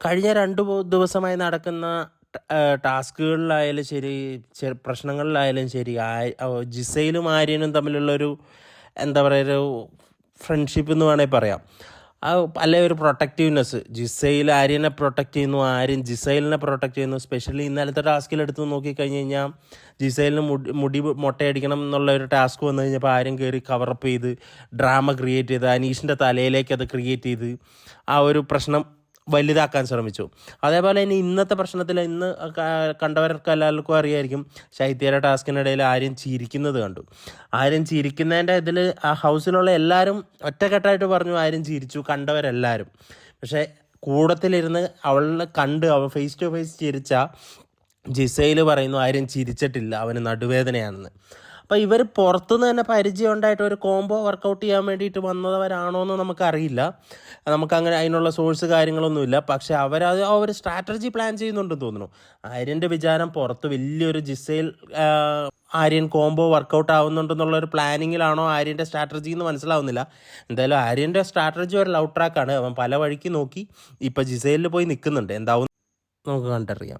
കഴിഞ്ഞ രണ്ട് ദിവസമായി നടക്കുന്ന ടാസ്കുകളിലായാലും ശരി പ്രശ്നങ്ങളിലായാലും ശരി ജിസയിലും ആര്യനും തമ്മിലുള്ളൊരു എന്താ പറയുക ഒരു ഫ്രണ്ട്ഷിപ്പ് എന്ന് വേണമെങ്കിൽ പറയാം. അല്ലെ ഒരു പ്രൊട്ടക്റ്റീവ്നെസ് ജിസയിൽ ആര്യനെ പ്രൊട്ടക്റ്റ് ചെയ്യുന്നു ആര്യൻ ജിസൈലിനെ പ്രൊട്ടക്റ്റ് ചെയ്യുന്നു. സ്പെഷ്യലി ഇന്നലത്തെ ടാസ്കിൽ എടുത്ത് നോക്കിക്കഴിഞ്ഞ് കഴിഞ്ഞാൽ ജിസൈലിന് മുടി മുടി മൊട്ടയടിക്കണം എന്നുള്ള ഒരു ടാസ്ക് വന്നു കഴിഞ്ഞപ്പോൾ ആര്യൻ കയറി കവറപ്പ് ചെയ്ത് ഡ്രാമ ക്രിയേറ്റ് ചെയ്ത് അനീഷിന്റെ തലയിലേക്ക് അത് ക്രിയേറ്റ് ചെയ്ത് ആ ഒരു പ്രശ്നം വലുതാക്കാൻ ശ്രമിച്ചു. അതേപോലെ തന്നെ ഇന്നത്തെ പ്രശ്നത്തിൽ ഇന്ന് കണ്ടവർക്ക് എല്ലാവർക്കും അറിയായിരിക്കും ശൈത്യയുടെ ടാസ്കിനിടയിൽ ആരും ചിരിക്കുന്നത് കണ്ടു. ആരും ചിരിക്കുന്നതിന്റെ ഇതിൽ ആ ഹൗസിലുള്ള എല്ലാവരും ഒറ്റക്കെട്ടായിട്ട് പറഞ്ഞു ആരും ചിരിച്ചു കണ്ടവരെല്ലാവരും. പക്ഷേ കൂടത്തിലിരുന്ന് അവളെ കണ്ട് അവൾ ഫേസ് ടു ഫേസ് ചിരിച്ച ജിസയിൽ പറയുന്നു ആരും ചിരിച്ചിട്ടില്ല അവന് നടുവേദനയാണെന്ന്. അപ്പോൾ ഇവർ പുറത്തുനിന്ന് തന്നെ പരിചയം ഉണ്ടായിട്ട് ഒരു കോംബോ വർക്കൗട്ട് ചെയ്യാൻ വേണ്ടിയിട്ട് വന്നവരാണോ എന്ന് നമുക്കറിയില്ല. നമുക്കങ്ങനെ അതിനുള്ള സോഴ്സ് കാര്യങ്ങളൊന്നുമില്ല. പക്ഷേ അവരത് ഒരു സ്ട്രാറ്റജി പ്ലാൻ ചെയ്യുന്നുണ്ടെന്ന് തോന്നുന്നു. ആര്യന്റെ വിചാരം പുറത്ത് വലിയൊരു ജിസയിൽ ആര്യൻ കോംബോ വർക്കൗട്ട് ആവുന്നുണ്ടെന്നുള്ള ഒരു പ്ലാനിങ്ങിലാണോ ആര്യന്റെ സ്ട്രാറ്റജി എന്ന് മനസ്സിലാവുന്നില്ല. എന്തായാലും ആര്യന്റെ സ്ട്രാറ്റജി ഒരു ലവ് ട്രാക്കാണ് അവൻ പല വഴിക്ക് നോക്കി ഇപ്പം ജിസൈലിൽ പോയി നിൽക്കുന്നുണ്ട് എന്താവും നമുക്ക് കണ്ടറിയാം.